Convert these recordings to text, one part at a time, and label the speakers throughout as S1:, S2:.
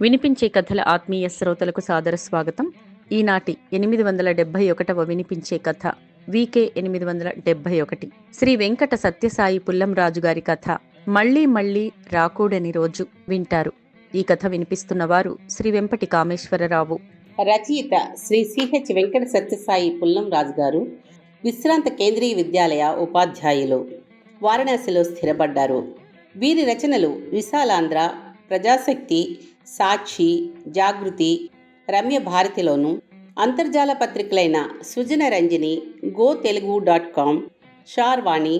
S1: వినిపించే కథల
S2: ఆత్మీయ శ్రోతలకు సాదర స్వాగతం. ఈనాటి ఎనిమిది వందల డెబ్బై ఒకటవ వినిపించే కథ వికే ఎనిమిది వందల డెబ్బై ఒకటి. శ్రీ వెంకట సత్యసాయి పుల్లంరాజు గారి కథ మళ్ళీ మళ్ళీ రాకూడని రోజు వింటారు. ఈ కథ వినిపిస్తున్నవారు శ్రీ వెంపటి కామేశ్వరరావు
S3: రచయిత శ్రీ సిహెచ్ వెంకట సత్యసాయి పుల్లంరాజు గారు విశ్రాంత కేంద్రీయ విద్యాలయ ఉపాధ్యాయులు వారణాసిలో స్థిరపడ్డారు. వీరి రచనలు విశాలాంధ్ర ప్రజాశక్తి సాక్షి జాగృతి రమ్య భారతిలోను అంతర్జాల పత్రికలైన Sujana Ranjani go Telugu dot com Sharvani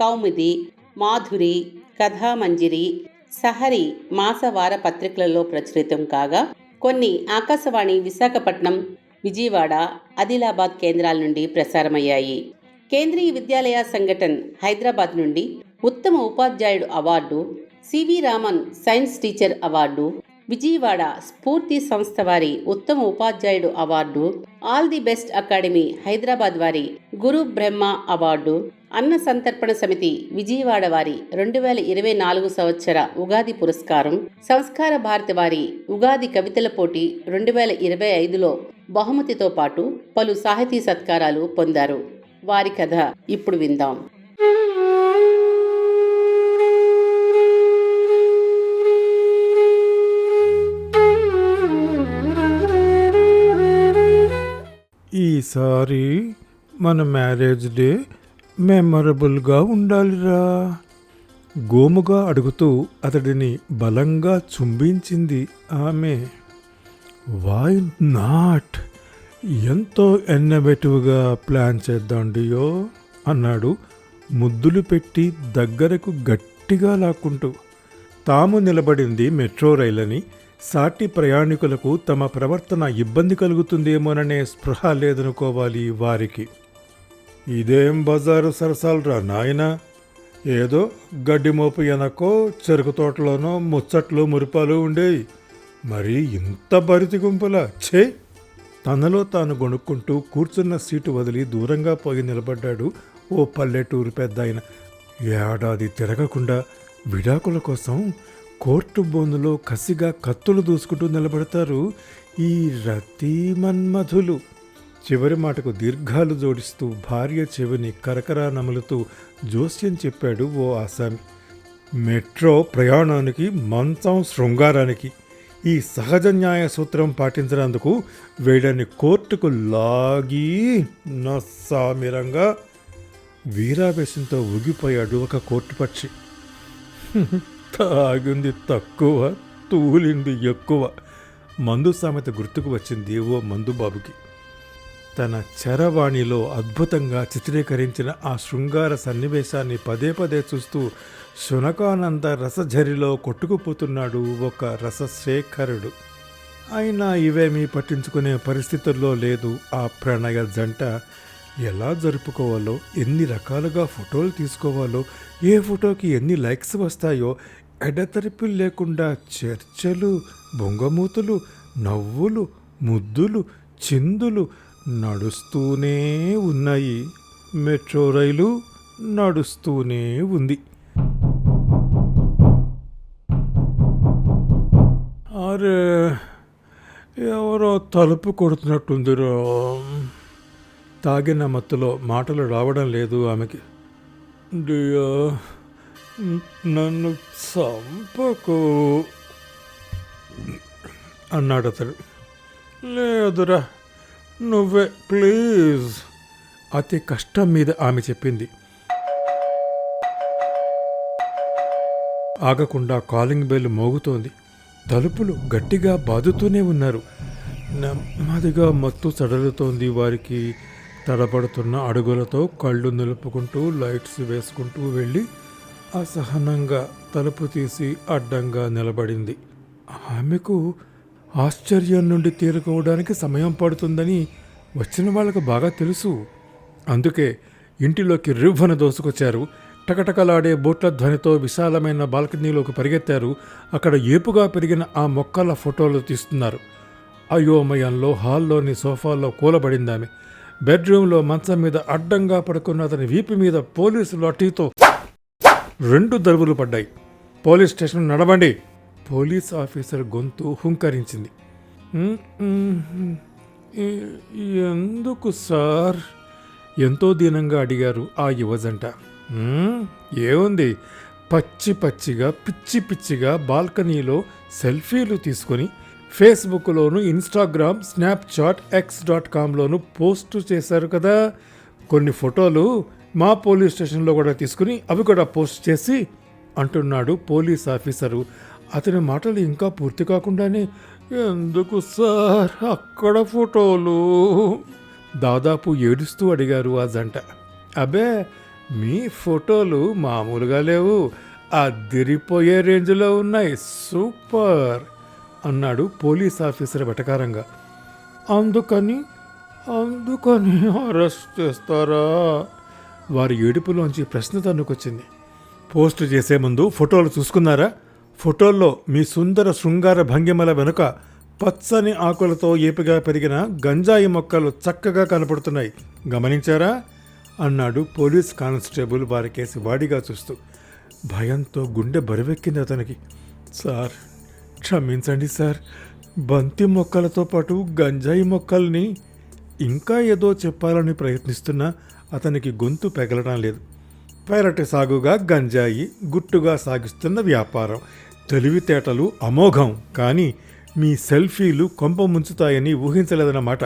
S3: Koumudi Madhuri Kathamanjiri Sahari మాసవార పత్రికలలో ప్రచురితం కాగా కొన్ని ఆకాశవాణి విశాఖపట్నం విజయవాడ ఆదిలాబాద్ కేంద్రాల నుండి ప్రసారమయ్యాయి. కేంద్రీయ విద్యాలయ సంఘటన్ హైదరాబాద్ నుండి ఉత్తమ ఉపాధ్యాయుడు award CV Raman science teacher award Vijayawada Spoorthi సంస్థ వారి ఉత్తమ ఉపాధ్యాయుడు award all the best academy Hyderabad వారి గురు బ్రహ్మ అవార్డు అన్న సంతర్పణ సమితి విజయవాడ వారి రెండు వేల ఇరవై నాలుగు సంవత్సర ఉగాది పురస్కారం సంస్కార భారతి వారి ఉగాది కవితల పోటీ రెండు వేల ఇరవై ఐదులో బహుమతితో పాటు పలు సాహితీ సత్కారాలు పొందారు. వారి కథ ఇప్పుడు విందాం.
S4: ఈసారి మన మ్యారేజ్ డే మెమరబుల్గా ఉండాలిరా. గోముగా అడుగుతూ అతడిని బలంగా చుంబించింది ఆమె. వై నాట్ ఎంతో ఎన్నబెటివ్గా ప్లాన్ చేద్దాండియో అన్నాడు ముద్దులు పెట్టి దగ్గరకు గట్టిగా లాక్కుంటూ. తాము నిలబడింది మెట్రో రైలని సాటి ప్రయాణికులకు తమ ప్రవర్తన ఇబ్బంది కలుగుతుందేమోననే స్పృహ లేదనుకోవాలి వారికి. ఇదేం బజారు సరసాలరా నాయనా? ఏదో గడ్డి మోపు ఎనకో చెరుకు తోటలోనో ముచ్చట్లు మురిపాలు ఉండేవి మరి ఇంత బరితి గుంపులా ఛే! తనలో తాను గొణుక్కుంటూ కూర్చున్న సీటు వదిలి దూరంగా పోయి నిలబడ్డాడు ఓ పల్లెటూరు పెద్ద ఆయన ఏడాది తిరగకుండా విడాకుల కోసం కోర్టు బోనులో కసిగా కత్తులు దూసుకుంటూ నిలబడతారు ఈ రతి మన్మధులు. చివరి మాటకు దీర్ఘాలు జోడిస్తూ భార్య చెవిని కరకరా నములుతూ జోస్యం చెప్పాడు ఓ ఆసామి. మెట్రో ప్రయాణానికి మంచం శృంగారానికి ఈ సహజ న్యాయ సూత్రం పాటించినందుకు వీడని కోర్టుకు లాగి నస్సామిరంగా వీరావేశంతో ఊగిపోయాడు ఒక కోర్టు పక్షి. తాగింది తక్కువ తూలింది ఎక్కువ. మందు సామెత గుర్తుకు వచ్చింది ఓ మందు బాబుకి తన చరవాణిలో అద్భుతంగా చిత్రీకరించిన ఆ శృంగార సన్నివేశాన్ని పదే పదే చూస్తూ శునకానంద రసఝరిలో కొట్టుకుపోతున్నాడు ఒక రసశేఖరుడు. అయినా ఇవేమీ పట్టించుకునే పరిస్థితుల్లో లేదు ఆ ప్రణయ జంట. ఎలా జరుపుకోవాలో ఎన్ని రకాలుగా ఫోటోలు తీసుకోవాలో ఏ ఫోటోకి ఎన్ని లైక్స్ వస్తాయో ఎడతెరిపి లేకుండా చర్చలు బొంగమూతులు నవ్వులు ముద్దులు చిందులు నడుస్తూనే ఉన్నాయి. మెట్రో రైలు నడుస్తూనే ఉంది. అరే ఎవరో తలుపు కొడుతున్నట్టుందిరా. తాగిన మత్తులో మాటలు రావడం లేదు ఆమెకి. డియా నన్ను చంపకు అన్నాడు అతడు. లేదురా నువ్వే ప్లీజ్ అతి కష్టం మీద ఆమె చెప్పింది. ఆగకుండా కాలింగ్ బెల్ మోగుతోంది. తలుపులు గట్టిగా బాదుతూనే ఉన్నారు. నెమ్మదిగా మత్తు సడలుతోంది వారికి. తడబడుతున్న అడుగులతో కళ్ళు నిలుపుకుంటూ లైట్స్ వేసుకుంటూ వెళ్ళి అసహనంగా తలుపు తీసి అడ్డంగా నిలబడింది. ఆమెకు ఆశ్చర్యం నుండి తేరుకోవడానికి సమయం పడుతుందని వచ్చిన వాళ్ళకు బాగా తెలుసు. అందుకే ఇంటిలోకి రివ్వన దోసుకొచ్చారు. టకటకలాడే బోట్ల ధ్వనితో విశాలమైన బాల్కనీలోకి పరిగెత్తారు. అక్కడ ఏపుగా పెరిగిన ఆ మొక్కల ఫోటోలు తీస్తున్నారు. అయోమయంలో హాల్లోని సోఫాలో కూలబడిందామె. బెడ్రూమ్లో మంచం మీద అడ్డంగా పడుకున్న అతని వీపు మీద పోలీసు లాఠీతో రెండు దరువులు పడ్డాయి. పోలీస్ స్టేషన్ నడవండి. పోలీస్ ఆఫీసర్ గొంతు హుంకరించింది. ఎందుకు సార్? ఎంతో దీనంగా అడిగారు ఆ యువజంట. ఏముంది? పచ్చి పచ్చిగా పిచ్చి పిచ్చిగా బాల్కనీలో సెల్ఫీలు తీసుకొని ఫేస్బుక్లోను ఇన్స్టాగ్రామ్ స్నాప్చాట్ ఎక్స్ డాట్ కామ్లోను పోస్ట్ చేశారు కదా. కొన్ని ఫోటోలు మా పోలీస్ స్టేషన్లో కూడా తీసుకుని అవి కూడా పోస్ట్ చేసి అంటున్నాడు పోలీస్ ఆఫీసరు. అతని మాటలు ఇంకా పూర్తి కాకుండానే ఎందుకు సార్ అక్కడ ఫోటోలు? దాదాపు ఏడుస్తూ అడిగారు ఆ జంట. అబే మీ ఫోటోలు మామూలుగా లేవు. అదిరిపోయే రేంజ్లో ఉన్నాయి. సూపర్. అన్నాడు పోలీస్ ఆఫీసర్ వెటకారంగా. అందుకని అందుకని అరెస్ట్ చేస్తారా? వారి ఏడుపులోంచి ప్రశ్న తన్నుకొచ్చింది. పోస్ట్ చేసే ముందు ఫోటోలు చూసుకున్నారా? ఫోటోల్లో మీ సుందర శృంగార భంగిమల వెనుక పచ్చని ఆకులతో ఏపుగా పెరిగిన గంజాయి మొక్కలు చక్కగా కనపడుతున్నాయి. గమనించారా? అన్నాడు పోలీస్ కానిస్టేబుల్ వారికేసి వాడిగా చూస్తూ. భయంతో గుండె బరువెక్కింది అతనికి. సార్ క్షమించండి సార్. బంతి మొక్కలతో పాటు గంజాయి మొక్కల్ని ఇంకా ఏదో చెప్పాలని ప్రయత్నిస్తున్నా అతనికి గొంతు పెగలడం లేదు. పెరటి సాగుగా గంజాయి గుట్టుగా సాగిస్తున్న వ్యాపారం. తెలివితేటలు అమోఘం. కానీ మీ సెల్ఫీలు కొంప ముంచుతాయని ఊహించలేదన్నమాట.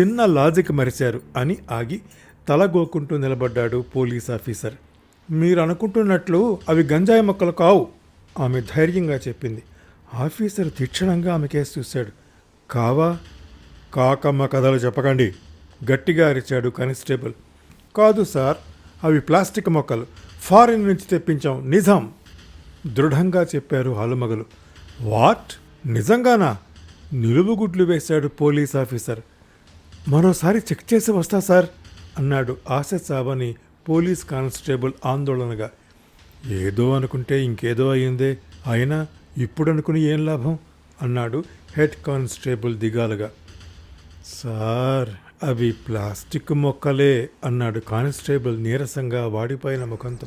S4: చిన్న లాజిక్ మరిచారు అని ఆగి తలగోకుంటూ నిలబడ్డాడు పోలీస్ ఆఫీసర్. మీరు అనుకుంటున్నట్లు అవి గంజాయి మొక్కలు కావు ఆమె ధైర్యంగా చెప్పింది. ఆఫీసర్ తీక్షణంగా ఆమె కేసు చూశాడు. కావా? కాకమ్మ కథలు చెప్పకండి. గట్టిగా అరిచాడు కానిస్టేబుల్. కాదు సార్ అవి ప్లాస్టిక్ మొక్కలు. ఫారిన్ నుంచి తెప్పించాం. నిజాం. దృఢంగా చెప్పారు ఆలుమగలు వాట్? నిజంగానా? నిలువుగుడ్లు వేశాడు పోలీస్ ఆఫీసర్. మరోసారి చెక్ చేసి వస్తా సార్ అన్నాడు ఆశ సాబని పోలీస్ కానిస్టేబుల్ ఆందోళనగా. ఏదో అనుకుంటే ఇంకేదో అయిందే అయినా ఇప్పుడు అనుకుని ఏం లాభం? అన్నాడు హెడ్ కానిస్టేబుల్ దిగాలుగా. సార్ అవి ప్లాస్టిక్ మొక్కలే అన్నాడు కానిస్టేబుల్ నీరసంగా వాడిపోయిన ముఖంతో.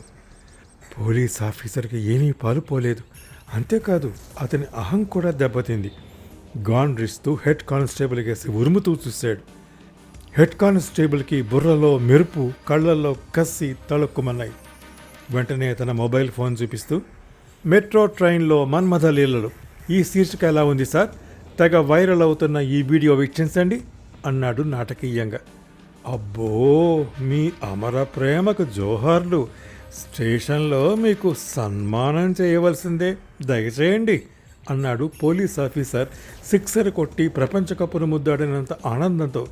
S4: పోలీస్ ఆఫీసర్కి ఏమీ పాలుపోలేదు అంతేకాదు అతని అహం కూడా దెబ్బతింది. గాండ్రిస్తూ హెడ్ కానిస్టేబుల్ కేసి ఉరుముతూ చూశాడు. హెడ్ కానిస్టేబుల్కి బుర్రలో మెరుపు కళ్ళల్లో కసి తళుక్కుమన్నాయి. వెంటనే తన మొబైల్ ఫోన్ చూపిస్తూ మెట్రో ట్రైన్లో మన్మథ లీలలు. ఈ శీర్షిక ఎలా ఉంది సార్? తెగ వైరల్ అవుతున్న ఈ వీడియో వీక్షించండి అన్నాడు నాటకీయంగా. అబ్బో మీ అమర ప్రేమకు జోహార్లు స్టేషన్లో మీకు సన్మానం చేయవలసిందే. దయచేయండి అన్నాడు పోలీస్ ఆఫీసర్ సిక్సర్ కొట్టి ప్రపంచ కప్పును ముద్దాడినంత ఆనందంతో.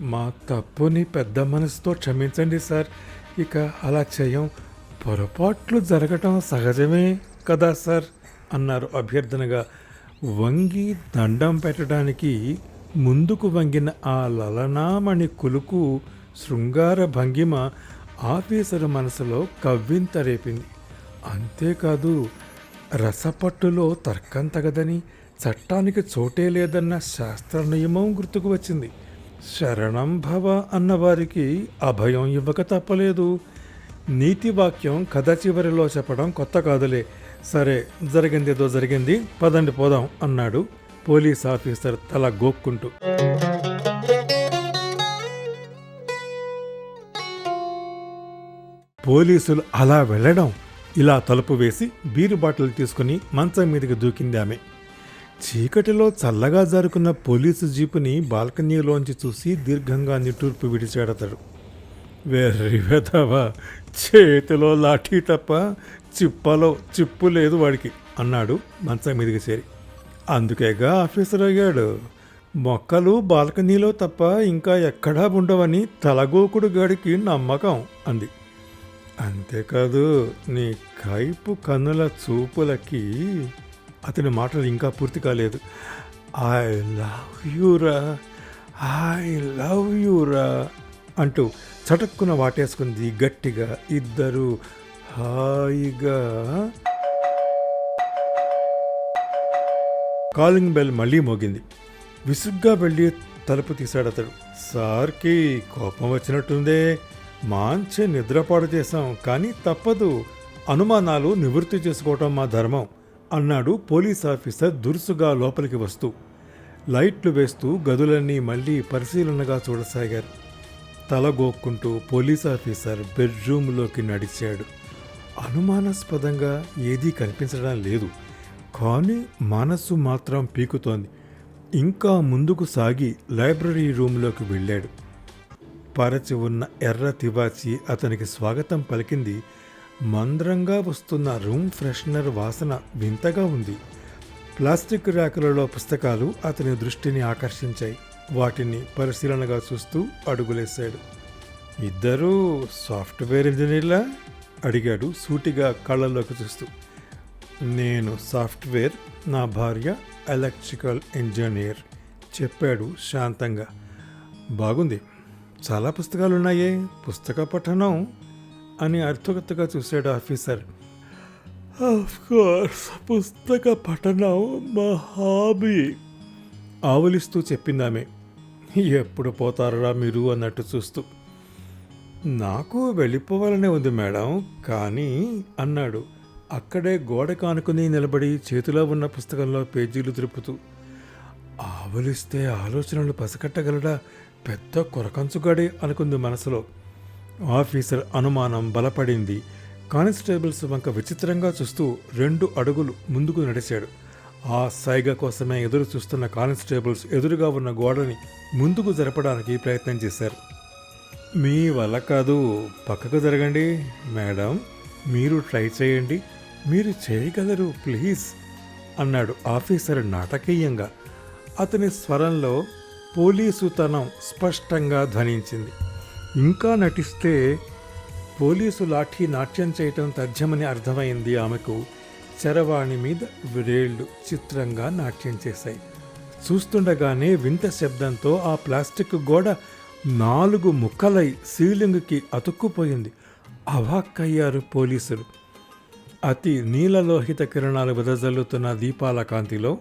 S4: మా తప్పుని పెద్ద మనసుతో క్షమించండి సార్ ఇక అలా చేయం. పొరపాట్లు జరగటం సహజమే కదా సార్? అన్నారు అభ్యర్థనగా. వంగి దండం పెట్టడానికి ముందుకు వంగిన ఆ లలనామణి కులుకు శృంగార భంగిమ ఆఫీసరు మనసులో కవ్వింత రేపింది. అంతేకాదు రసపట్టులో తర్కం తగదని చట్టానికి చోటే లేదన్న శాస్త్ర నియమం గుర్తుకు వచ్చింది. శరణం భవ అన్నవారికి అభయం ఇవ్వక తప్పలేదు. నీతి వాక్యం కథ చివరిలో చెప్పడం కొత్త కాదులే. సరే జరిగిందేదో జరిగింది. పదండి పోదాం అన్నాడు పోలీస్ ఆఫీసర్ తల గోక్కుంటూ. పోలీసులు అలా వెళ్ళడం ఇలా తలుపు వేసి బీరు బాటిల్ తీసుకుని మంచం మీదకి దూకింది ఆమె. చీకటిలో చల్లగా జారుకున్న పోలీసు జీపుని బాల్కనీలోంచి చూసి దీర్ఘంగా నిట్టూర్పు విడిచాడతాడు. వెర్రి వెధవా చేతిలో లాఠీ తప్ప చిప్పలో చిప్పు లేదు వాడికి అన్నాడు మంచం మీదకి చేరి. అందుకేగా ఆఫీసర్ అయ్యాడు. మొక్కలు బాల్కనీలో తప్ప ఇంకా ఎక్కడా ఉండవని తలగోకుడు గాడికి నమ్మకం అంది. అంతేకాదు నీ కైపు కన్నుల చూపులకి అతని మాటలు ఇంకా పూర్తి కాలేదు. ఐ లవ్ యూరా ఐ లవ్ యూరా అంటూ చటుక్కున వాటేసుకుంది గట్టిగా. ఇద్దరు హాయిగా కాలింగ్ బెల్ మళ్ళీ మోగింది. విసుగ్గా వెళ్ళి తలుపు తీశాడు అతడు. సార్కి కోపం వచ్చినట్టుందే. మాంచి నిద్రపాడు చేశాం. కానీ తప్పదు. అనుమానాలు నివృత్తి చేసుకోవటం మా ధర్మం అన్నాడు పోలీస్ ఆఫీసర్ దురుసుగా లోపలికి వస్తూ. లైట్లు వేస్తూ గదులన్నీ మళ్ళీ పరిశీలనగా చూడసాగారు. తలగోక్కుంటూ పోలీస్ ఆఫీసర్ బెడ్రూమ్లోకి నడిచాడు. అనుమానాస్పదంగా ఏదీ కనిపించడం లేదు. కానీ మనస్సు మాత్రం పీకుతోంది. ఇంకా ముందుకు సాగి లైబ్రరీ రూమ్లోకి వెళ్ళాడు. పరచి ఉన్న ఎర్ర తివాచి అతనికి స్వాగతం పలికింది. మంద్రంగా వస్తున్న రూమ్ ఫ్రెషనర్ వాసన వింతగా ఉంది. ప్లాస్టిక్ ర్యాకులలో పుస్తకాలు అతని దృష్టిని ఆకర్షించాయి. వాటిని పరిశీలనగా చూస్తూ అడుగులేశాడు. ఇద్దరూ సాఫ్ట్వేర్ ఇంజనీర్లా? అడిగాడు సూటిగా కళ్ళల్లోకి చూస్తూ. నేను సాఫ్ట్వేర్ నా భార్య ఎలక్ట్రికల్ ఇంజనీర్ చెప్పాడు శాంతంగా. బాగుంది. చాలా పుస్తకాలు ఉన్నాయే పుస్తక పఠనం అని అర్థగతగా చూశాడు ఆఫీసర్. ఆఫ్ కోర్స్ పుస్తక పఠనం మా హాబీ ఆవులిస్తూ చెప్పిందామె. ఎప్పుడు పోతారా మీరు అన్నట్టు చూస్తూ. నాకు వెళ్ళిపోవాలనే ఉంది మేడం కానీ అన్నాడు. అక్కడే గోడ కానుకుని నిలబడి చేతిలో ఉన్న పుస్తకంలో పేజీలు తిరుపుతూ. ఆవలిస్తే ఆలోచనలు పసికట్టగలడా? పెద్ద కొరకంచుగాడే అనుకుంది మనసులో. ఆఫీసర్ అనుమానం బలపడింది. కానిస్టేబుల్స్ వంక విచిత్రంగా చూస్తూ రెండు అడుగులు ముందుకు నడిచాడు. ఆ సైగ కోసమే ఎదురు చూస్తున్న కానిస్టేబుల్స్ ఎదురుగా ఉన్న గోడని ముందుకు జరపడానికి ప్రయత్నం చేశారు. మీ వల్ల కాదు. పక్కకు జరగండి మేడం. మీరు ట్రై చేయండి. మీరు చేయగలరు ప్లీజ్ అన్నాడు ఆఫీసర్ నాటకీయంగా. అతని స్వరంలో పోలీసుతనం స్పష్టంగా ధ్వనించింది. ఇంకా నటిస్తే పోలీసు లాఠీ నాట్యం చేయటం తథ్యమని అర్థమైంది ఆమెకు. చరవాణి మీద విరేళ్ళు చిత్రంగా నాట్యం చేశాయి. చూస్తుండగానే వింత శబ్దంతో ఆ ప్లాస్టిక్ గోడ నాలుగు ముక్కలై సీలింగ్కి అతుక్కుపోయింది. అవాక్కయ్యారు పోలీసులు. అతి నీలలోహిత కిరణాలు వెదజల్లుతున్న దీపాల కాంతిలో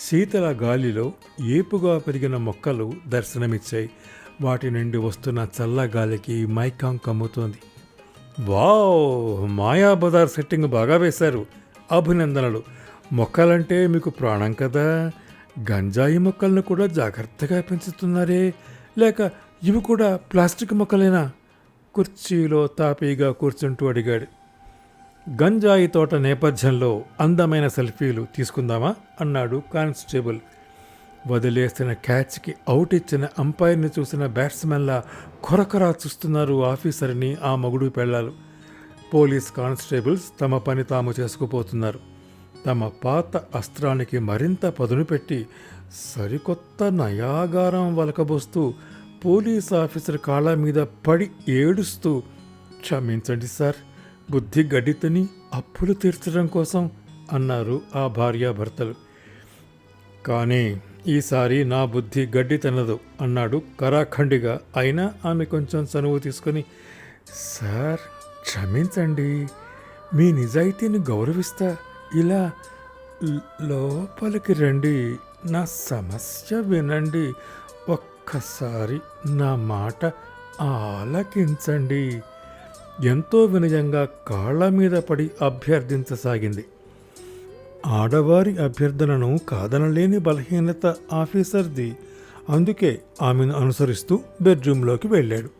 S4: శీతల గాలిలో ఏపుగా పెరిగిన మొక్కలు దర్శనమిచ్చాయి. వాటి నుండి వస్తున్న చల్లగాలికి మైకాం కమ్ముతోంది. వావ్! మాయాబజార్ సెట్టింగ్ బాగా వేశారు. అభినందనలు. మొక్కలంటే మీకు ప్రాణం కదా? గంజాయి మొక్కలను కూడా జాగ్రత్తగా పెంచుతున్నారే? లేక ఇవి కూడా ప్లాస్టిక్ మొక్కలేనా? కుర్చీలో తాపీగా కూర్చుంటూ అడిగాడు. గంజాయి తోట నేపథ్యంలో అందమైన సెల్ఫీలు తీసుకుందామా? అన్నాడు కానిస్టేబుల్. వదిలేసిన క్యాచ్కి అవుట్ ఇచ్చిన అంపైర్ని చూసిన బ్యాట్స్మెన్లా కొరకరా చూస్తున్నారు ఆఫీసర్ని ఆ మగుడు పెళ్ళాలు. పోలీస్ కానిస్టేబుల్స్ తమ పని తాము చేసుకుపోతున్నారు. తమ పాత అస్త్రానికి మరింత పదును పెట్టి సరికొత్త నయాగారం వలకబోస్తూ పోలీస్ ఆఫీసర్ కాళ్ళ మీద పడి ఏడుస్తూ క్షమించండి సార్ బుద్ధి గడ్డితని అప్పులు తీర్చడం కోసం అన్నారు ఆ భార్యాభర్తలు. కానీ ఈసారి నా బుద్ధి గడ్డి తినదు అన్నాడు కరాఖండిగా. అయినా ఆమె కొంచెం చనువు తీసుకొని సార్ క్షమించండి. మీ నిజాయితీని గౌరవిస్తా. ఇలా లోపలికి రండి. నా సమస్య వినండి. ఒక్కసారి నా మాట ఆలకించండి. ఎంతో వినయంగా కాళ్ళ మీద పడి అభ్యర్థించసాగింది. ఆడవారి అభ్యర్థనను కాదనలేని బలహీనత ఆఫీసర్ది. అందుకే ఆమెను అనుసరిస్తూ బెడ్రూమ్లోకి వెళ్ళాడు.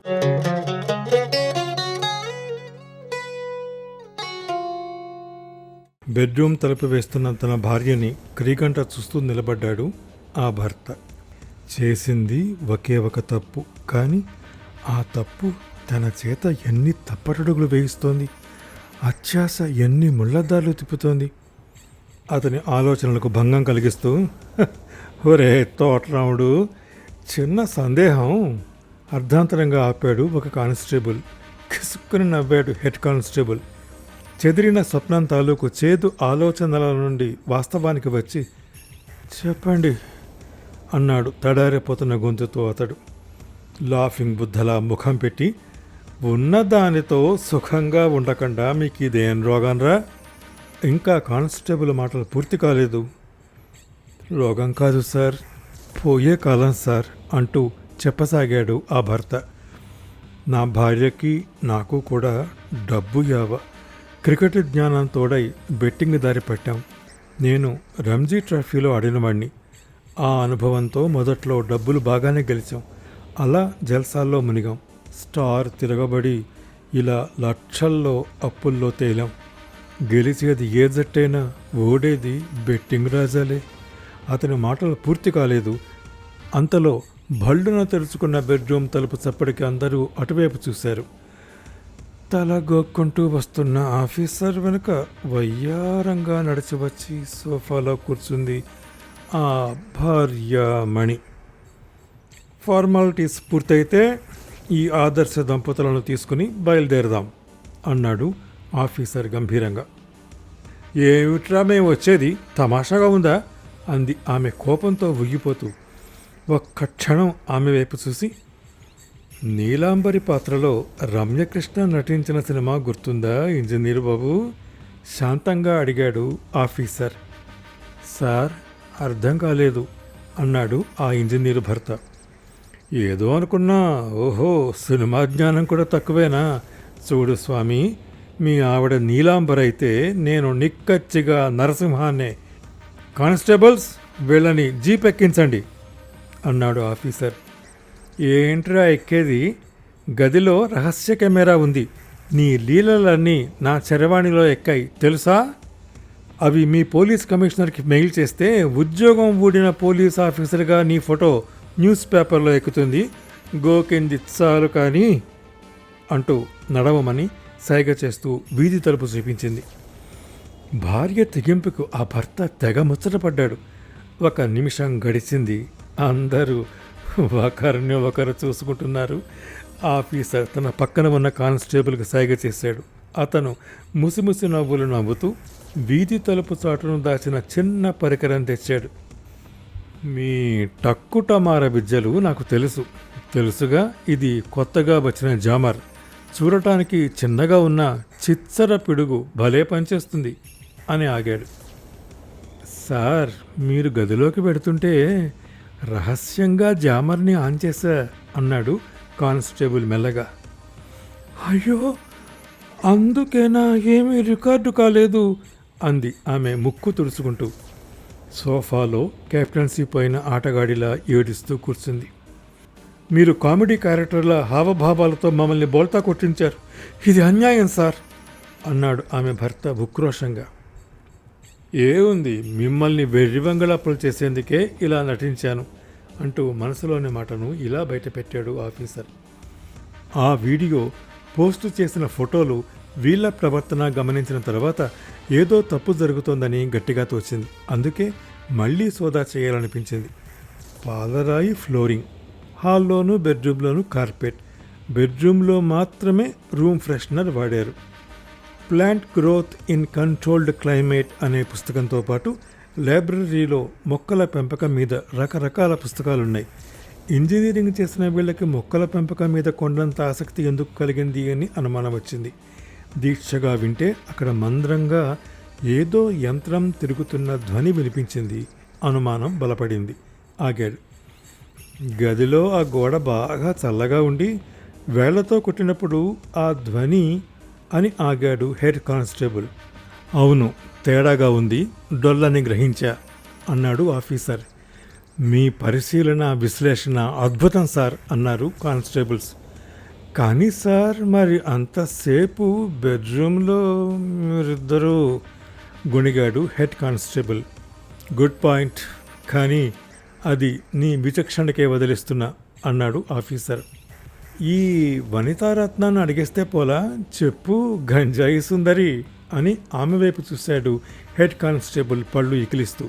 S4: బెడ్రూమ్ తలుపు వేస్తున్న తన భార్యని క్రీకంట చూస్తూ నిలబడ్డాడు ఆ భర్త. చేసింది ఒకే ఒక తప్పు కానీ ఆ తప్పు తన చేత ఎన్ని తప్పటడుగులు వేయిస్తోంది అత్యాశ ఎన్ని ముళ్ళద్దాలు తిప్పుతోంది. అతని ఆలోచనలకు భంగం కలిగిస్తూ ఒరే తోటరాముడు చిన్న సందేహం అర్ధాంతరంగా ఆపాడు ఒక కానిస్టేబుల్. కిసుక్కుని నవ్వాడు హెడ్ కానిస్టేబుల్. చెదిరిన స్వప్నం తాలూకు చేదు ఆలోచనల నుండి వాస్తవానికి వచ్చి చెప్పండి అన్నాడు తడారిపోతున్న గొంతుతో అతడు. లాఫింగ్ బుద్ధలా ముఖం పెట్టి ఉన్నదానితో సుఖంగా ఉండకుండా మీకు ఇదేం రోగంరా ఇంకా కానిస్టేబుల్ మాటలు పూర్తి కాలేదు. రోగం కాదు సార్ పోయే కాలం సార్ అంటూ చెప్పసాగాడు ఆ భర్త. నా భార్యకి నాకు కూడా డబ్బు యావ. క్రికెట్ జ్ఞానం తోడై బెట్టింగ్ దారి పట్టాం నేను రంజీ ట్రోఫీలో ఆడినవాణ్ణి. ఆ అనుభవంతో మొదట్లో డబ్బులు బాగానే గెలిచాం. అలా జల్సాల్లో మునిగాం. స్టార్ తిరగబడి ఇలా లక్షల్లో అప్పుల్లో తేలాం. గెలిచేది ఏ జట్టైనా ఓడేది బెట్టింగ్ రాజాలే. అతని మాటలు పూర్తి కాలేదు. అంతలో భళ్ళున తెరుచుకున్న బెడ్రూమ్ తలుపు చప్పటికి అందరూ అటువైపు చూశారు. తల గోక్కుంటూ వస్తున్న ఆఫీసర్ వెనుక వయ్యారంగా నడిచి వచ్చి సోఫాలో కూర్చుంది ఆ భార్యామణి ఫార్మాలిటీస్ పూర్తయితే ఈ ఆదర్శ దంపతులను తీసుకుని బయలుదేరదాం అన్నాడు ఆఫీసర్ గంభీరంగా. ఏమిట్రా మేము వచ్చేది? తమాషాగా ఉందా? అంది ఆమె కోపంతో ఉగిపోతూ ఒక్క క్షణం ఆమె వైపు చూసి నీలాంబరి పాత్రలో రమ్యకృష్ణ నటించిన సినిమా గుర్తుందా ఇంజనీర్ బాబు? శాంతంగా అడిగాడు ఆఫీసర్. సార్ అర్థం కాలేదు అన్నాడు ఆ ఇంజనీర్ భర్త. ఏదో అనుకున్నా ఓహో సినిమా జ్ఞానం కూడా తక్కువేనా? చూడు స్వామి మీ ఆవిడ నీలాంబర్ అయితే నేను నిక్కచ్చిగా నరసింహాన్నే. కానిస్టేబుల్స్ వీళ్ళని జీప్ ఎక్కించండి అన్నాడు ఆఫీసర్. ఏంట్రా ఎక్కేది? గదిలో రహస్య కెమెరా ఉంది. నీ లీలలన్నీ నా చరవాణిలో ఎక్కాయి. తెలుసా? అవి మీ పోలీస్ కమిషనర్కి మెయిల్ చేస్తే ఉద్యోగం ఊడిన పోలీస్ ఆఫీసర్గా నీ ఫోటో న్యూస్ పేపర్లో ఎక్కుతుంది. గోకింది చాలు కానీ అంటూ నడవమని సైగ చేస్తూ వీధి తలుపు చూపించింది. భార్య తెగింపుకు ఆ భర్త తెగ ముచ్చటపడ్డాడు. ఒక నిమిషం గడిచింది. అందరూ ఒకరిని ఒకరు చూసుకుంటున్నారు. ఆఫీసర్ తన పక్కన ఉన్న కానిస్టేబుల్కి సైగ చేశాడు. అతను ముసిముసి నవ్వులు నవ్వుతూ వీధి తలుపు చాటును దాచిన చిన్న పరికరం తెచ్చాడు. మీ టక్కుటమార విద్యలు నాకు తెలుసు. తెలుసుగా ఇది కొత్తగా వచ్చిన జామర్. చూడటానికి చిన్నగా ఉన్న చిచ్చర పిడుగు భలే పనిచేస్తుంది అని ఆగాడు. సార్ మీరు గదిలోకి పెడుతుంటే రహస్యంగా జామర్ని ఆన్ చేశా అన్నాడు కానిస్టేబుల్ మెల్లగా. అయ్యో అందుకేనా ఏమీ రికార్డు కాలేదు? అంది ఆమె ముక్కు తుడుచుకుంటూ. సోఫాలో కెప్టెన్సీ పోయిన ఆటగాడిలా ఏడుస్తూ కూర్చుంది. మీరు కామెడీ క్యారెక్టర్ల హావభావాలతో మమ్మల్ని బోల్తా కొట్టించారు. ఇది అన్యాయం సార్ అన్నాడు ఆమె భర్త ఉక్రోషంగా. ఏముంది? మిమ్మల్ని వెర్రివంగళాపులు చేసేందుకే ఇలా నటించాను అంటూ మనసులోని మాటను ఇలా బయటపెట్టాడు ఆఫీసర్. ఆ వీడియో పోస్టు చేసిన ఫోటోలు వీళ్ళ ప్రవర్తన గమనించిన తర్వాత ఏదో తప్పు జరుగుతోందని గట్టిగా తోచింది. అందుకే మళ్ళీ సోదా చేయాలనిపించింది. పాలరాయి ఫ్లోరింగ్. హాల్లోనూ బెడ్రూమ్లోనూ కార్పెట్. బెడ్రూమ్లో మాత్రమే రూమ్ ఫ్రెషనర్ వాడారు. Plant growth in controlled climate అనే పుస్తకంతో పాటు లైబ్రరీలో మొక్కల పెంపకం మీద రకరకాల పుస్తకాలున్నాయి. ఇంజనీరింగ్ చేసిన వీళ్ళకి మొక్కల పెంపకం మీద కొండంత ఆసక్తి ఎందుకు కలిగింది అని అనుమానం వచ్చింది. దీక్షగా వింటే అక్కడ మంద్రంగా ఏదో యంత్రం తిరుగుతున్న ధ్వని వినిపించింది. అనుమానం బలపడింది. ఆగాడు. గదిలో ఆ గోడ బాగా చల్లగా ఉండి వేళ్ళతో కొట్టినప్పుడు ఆ ధ్వని అని ఆగాడు హెడ్ కానిస్టేబుల్. అవును తేడాగా ఉంది డొల్లని గ్రహించా అన్నాడు ఆఫీసర్. మీ పరిశీలన విశ్లేషణ అద్భుతం సార్ అన్నారు కానిస్టేబుల్స్. కానీ సార్ మరి అంతసేపు బెడ్రూమ్లో మీరిద్దరూ గుణిగాడు హెడ్ కానిస్టేబుల్. గుడ్ పాయింట్ కానీ అది నీ విచక్షణకే వదిలిస్తున్నా అన్నాడు ఆఫీసర్. ఈ వనితారత్నాన్ని అడిగేస్తే పోలా చెప్పు గంజాయి సుందరి అని ఆమె వైపు చూశాడు హెడ్ కానిస్టేబుల్ పళ్ళు ఇకిలిస్తూ.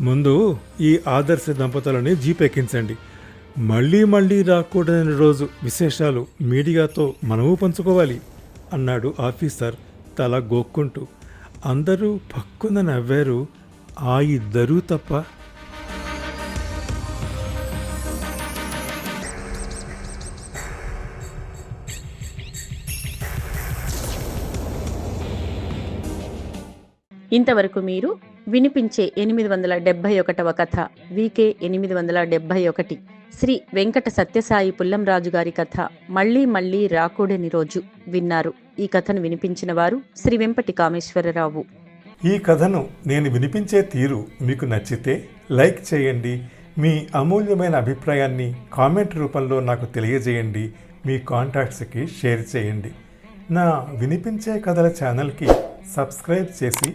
S4: ముందు ఈ ఆదర్శ దంపతులని జీప్ ఎక్కించండి మళ్ళీ మళ్ళీ రాకూడని రోజు విశేషాలు మీడియాతో మనము పంచుకోవాలి అన్నాడు ఆఫీసర్ తల గోక్కుంటూ. అందరూ పక్కున నవ్వారు ఆ ఇద్దరూ తప్ప
S2: ఇంతవరకు మీరు వినిపించే ఎనిమిది వందల డెబ్బై ఒకటవ కథ వికే ఎనిమిది వందల డెబ్బై ఒకటి. శ్రీ వెంకట సత్యసాయి పుల్లంరాజు గారి కథ మళ్ళీ మళ్ళీ రాకూడని రోజు విన్నారు. ఈ కథను వినిపించిన వారు శ్రీ వెంపటి కామేశ్వరరావు
S4: ఈ కథను నేను వినిపించే తీరు మీకు నచ్చితే లైక్ చేయండి. మీ అమూల్యమైన అభిప్రాయాన్ని కామెంట్ రూపంలో నాకు తెలియజేయండి. మీ కాంటాక్ట్స్కి షేర్ చేయండి. నా వినిపించే కథల ఛానల్కి సబ్స్క్రైబ్ చేసి